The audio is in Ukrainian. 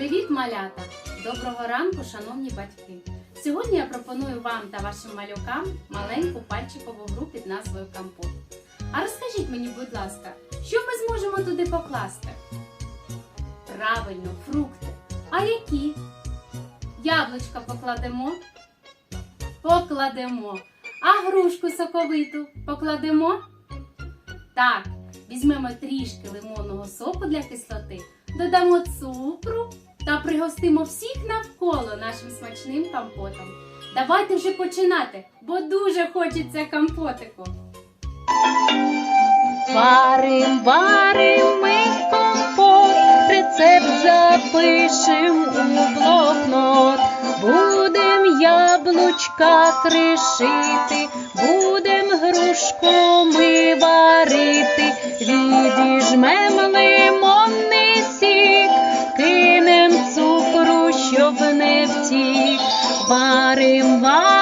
Привіт, малята! Доброго ранку, шановні батьки! Сьогодні я пропоную вам та вашим малюкам маленьку пальчикову гру під назвою Компот. А розкажіть мені, будь ласка, що ми зможемо туди покласти? Правильно, фрукти. А які? Яблучка покладемо? Покладемо. А грушку соковиту покладемо? Так, візьмемо трішки лимонного соку для кислоти, додамо цукру та пригостимо всіх навколо нашим смачним компотом. Давайте вже починати, бо дуже хочеться компотику. Варим, варим ми компот, рецепт запишем у блокнот. Будем яблучка кришити, будем грушку щоб. Варим, варим.